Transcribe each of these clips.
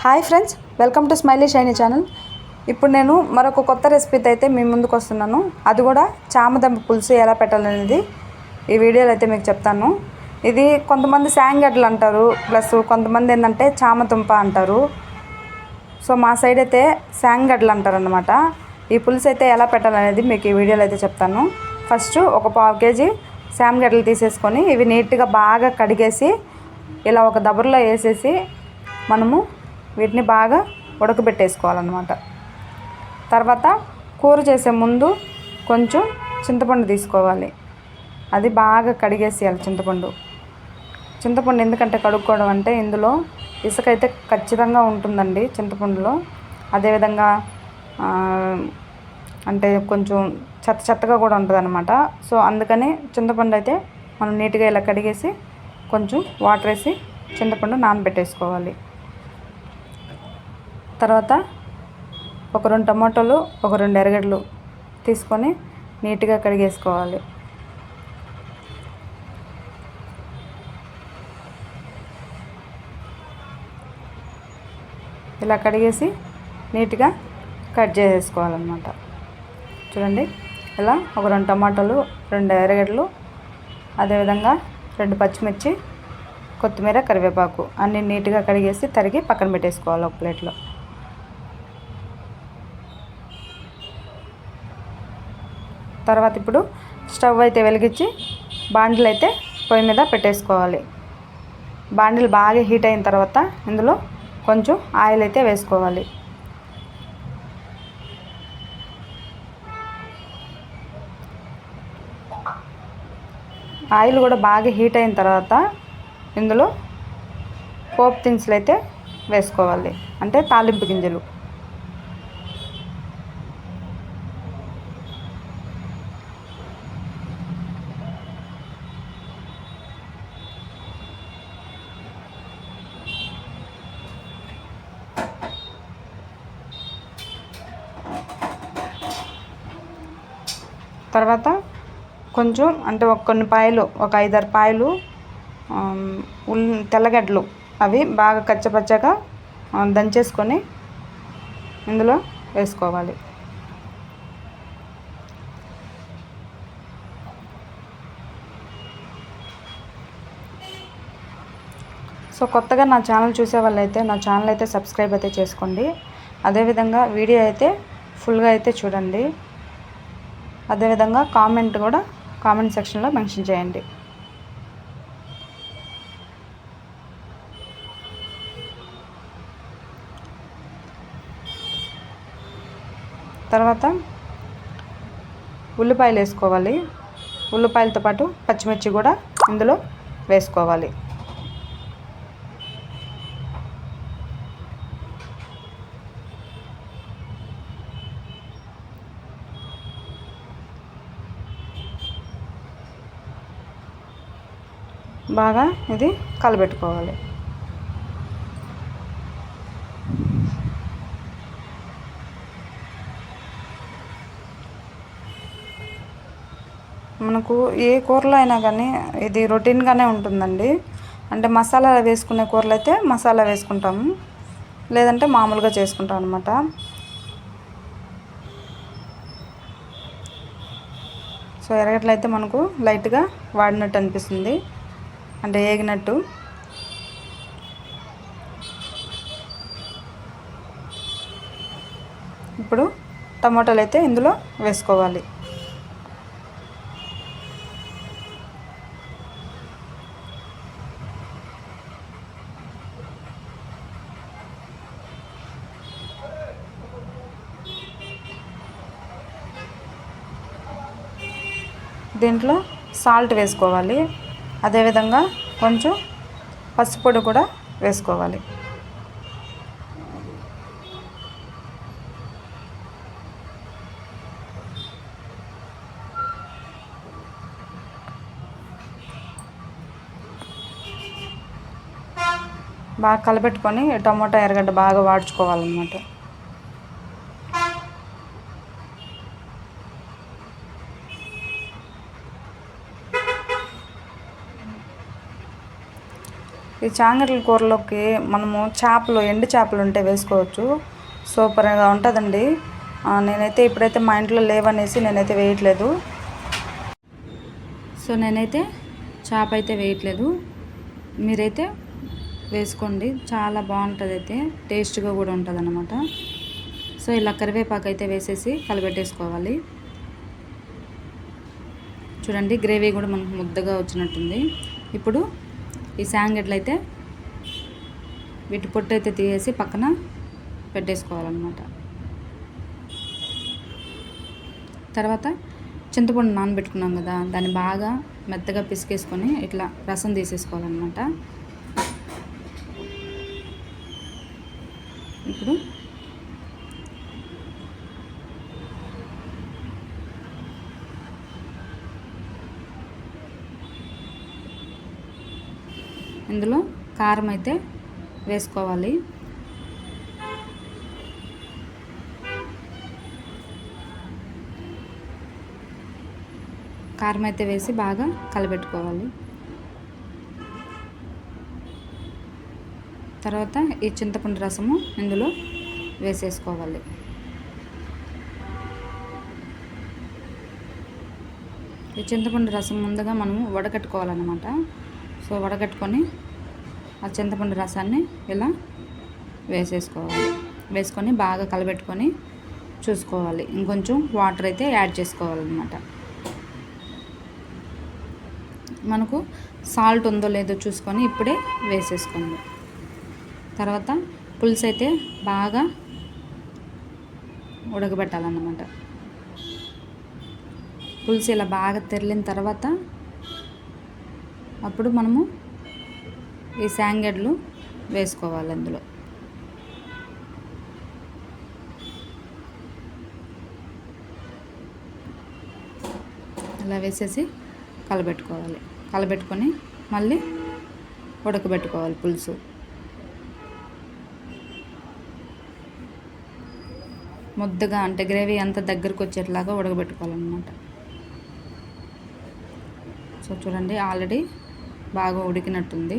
Hi friends welcome to Smiley Shiny channel. ఇప్పుడు నేను మరొక కొత్త రెసిపీతో అయితే మీ ముందుకు వస్తున్నాను. అది కూడా చామదంప పులుసు ఎలా పెట్టాలనేది ఈ వీడియోలో అయితే మీకు చెప్తాను. ఇది కొంతమంది శాంగడ్లు అంటారు ప్లస్ కొంతమంది ఏంటంటే చామదుంప అంటారు. సో మా సైడ్ అయితే శాంగడ్లు అంటారు అనమాట ఈ పులుసు అయితే ఎలా పెట్టాలనేది మీకు ఈ వీడియోలో అయితే చెప్తాను. ఫస్ట్ ఒక పావు కేజీ శామగడ్డలు తీసేసుకొని ఇవి నీట్గా బాగా కడిగేసి ఇలా ఒక దబర్లో వేసేసి మనము వీటిని బాగా ఉడకబెట్టేసుకోవాలన్నమాట. తర్వాత కూర చేసే ముందు కొంచెం చింతపండు తీసుకోవాలి. అది బాగా కడిగేసేయాలి చింతపండు. చింతపండు ఎందుకంటే కడుక్కోవడం అంటే ఇందులో ఇసుక అయితే ఖచ్చితంగా ఉంటుందండి చింతపండులో. అదేవిధంగా అంటే కొంచెం చెత్త చెత్తగా కూడా ఉంటుంది అనమాట సో అందుకని చింతపండు అయితే మనం నీట్గా ఇలా కడిగేసి కొంచెం వాటర్ వేసి చింతపండు నానబెట్టేసుకోవాలి. తర్వాత ఒక రెండు టమాటోలు ఒక రెండు ఎరగడ్లు తీసుకొని నీట్గా కడిగేసుకోవాలి. ఇలా కడిగేసి నీట్గా కట్ చేసేసుకోవాలన్నమాట. చూడండి ఇలా ఒక రెండు టమాటాలు రెండు ఎర్రగడ్డలు అదేవిధంగా రెండు పచ్చిమిర్చి కొత్తిమీర కరివేపాకు అన్నీ నీట్గా కడిగేసి తరిగి పక్కన పెట్టేసుకోవాలి ఒక ప్లేట్లో. తర్వాత ఇప్పుడు స్టవ్ అయితే వెలిగించి బాండిల్ అయితే పొయ్యి మీద పెట్టేసుకోవాలి. బాండిల్ బాగా హీట్ అయిన తర్వాత ఇందులో కొంచెం ఆయిల్ అయితే వేసుకోవాలి. ఆయిల్ కూడా బాగా హీట్ అయిన తర్వాత ఇందులో పోపు దినుసులు అయితే వేసుకోవాలి. అంటే తాలింపు గింజలు. తర్వాత కొంచెం అంటే ఒక కొన్ని పాయలు ఒక ఐదారు పాయలు ఉల్ తెల్లగడ్డలు అవి బాగా కచ్చపచ్చగా దంచేసుకొని ఇందులో వేసుకోవాలి. సో కొత్తగా నా ఛానల్ చూసే వాళ్ళైతే నా ఛానల్ అయితే సబ్స్క్రైబ్ అయితే చేసుకోండి. అదేవిధంగా వీడియో అయితే ఫుల్గా అయితే చూడండి. అదేవిధంగా కామెంట్ కూడా కామెంట్ సెక్షన్లో మెన్షన్ చేయండి. తర్వాత ఉల్లిపాయలు వేసుకోవాలి. ఉల్లిపాయలతో పాటు పచ్చిమిర్చి కూడా ఇందులో వేసుకోవాలి. బాగా ఇది కలబెట్టుకోవాలి. మనకు ఏ కూరలో అయినా కానీ ఇది రొటీన్గానే ఉంటుందండి. అంటే మసాలా వేసుకునే కూరలు అయితే మసాలా వేసుకుంటాము లేదంటే మామూలుగా చేసుకుంటాం అనమాట సో ఎరగట్లయితే మనకు లైట్గా వాడినట్టు అనిపిస్తుంది. అంటే ఏగినట్టు. ఇప్పుడు టమాటాలు అయితే ఇందులో వేసుకోవాలి. దీంట్లో సాల్ట్ వేసుకోవాలి. అదేవిధంగా కొంచెం పసుపొడి కూడా వేసుకోవాలి. బాగా కలపెట్టుకొని టమోటా ఎర్రగడ్డ బాగా వాడ్చుకోవాలన్నమాట ఈ చాంగడ్ల కూరలోకి మనము చేపలు ఎండు చేపలు ఉంటే వేసుకోవచ్చు. సూపర్గా ఉంటుందండి. నేనైతే ఇప్పుడైతే మా ఇంట్లో లేవనేసి నేనైతే వేయట్లేదు. సో నేనైతే చేప అయితే వేయట్లేదు. మీరైతే వేసుకోండి. చాలా బాగుంటుంది అయితే టేస్ట్గా కూడా ఉంటుంది అనమాట సో ఇలా కరివేపాకు అయితే వేసేసి కలబెట్టేసుకోవాలి. చూడండి గ్రేవీ కూడా మనకు ముద్దగా వచ్చినట్టుంది. ఇప్పుడు ఈ శాంగడ్లు అయితే వీటి పొట్టు అయితే తీసేసి పక్కన పెట్టేసుకోవాలన్నమాట. తర్వాత చింతపండు నానబెట్టుకున్నాం కదా దాన్ని బాగా మెత్తగా పిసికేసుకొని ఇట్లా రసం తీసేసుకోవాలన్నమాట. ఇప్పుడు ఇందులో కారం అయితే వేసుకోవాలి. కారం అయితే వేసి బాగా కలబెట్టుకోవాలి. తర్వాత ఈ చింతపండు రసము ఇందులో వేసేసుకోవాలి. ఈ చింతపండు రసం ముందుగా మనము వడకట్టుకోవాలన్నమాట. సో వడగట్టుకొని ఆ చింతపండు రసాన్ని ఇలా వేసేసుకోవాలి. వేసుకొని బాగా కలబెట్టుకొని చూసుకోవాలి. ఇంకొంచెం వాటర్ అయితే యాడ్ చేసుకోవాలన్నమాట. మనకు సాల్ట్ ఉందో లేదో చూసుకొని ఇప్పుడే వేసేసుకోండి. తర్వాత పులుసు అయితే బాగా ఉడకబెట్టాలన్నమాట. పులుసు ఇలా బాగా తెరిలిన తర్వాత అప్పుడు మనము ఈ శాంగడ్లు వేసుకోవాలి అందులో. ఇలా వేసేసి కలబెట్టుకోవాలి. కలబెట్టుకొని మళ్ళీ ఉడకబెట్టుకోవాలి పులుసు. ముద్దగా అంటే గ్రేవీ అంత దగ్గరకు వచ్చేట్లాగా ఉడకబెట్టుకోవాలన్నమాట. సో చూడండి ఆల్రెడీ బాగా ఉడికినట్టుంది.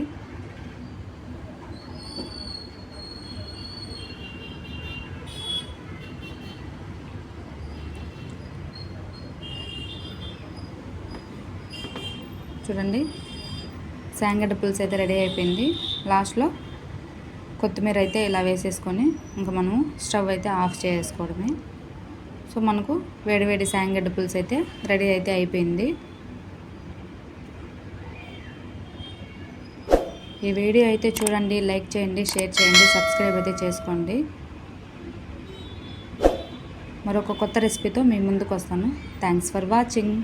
చూడండి. శాంగడ్డ పులుసు అయితే రెడీ అయిపోయింది. లాస్ట్లో కొత్తిమీర అయితే ఇలా వేసేసుకొని ఇంకా మనము స్టవ్ అయితే ఆఫ్ చేసుకోవడమే. సో మనకు వేడివేడి శాంగడ్డ పులుసు అయితే రెడీ అయితే అయిపోయింది. ఈ వీడియో అయితే చూడండి లైక్ చేయండి షేర్ చేయండి సబ్స్క్రైబ్ అయితే చేసుకోండి. మరొక కొత్త రెసిపీతో మీ ముందుకు వస్తాను. Thanks for watching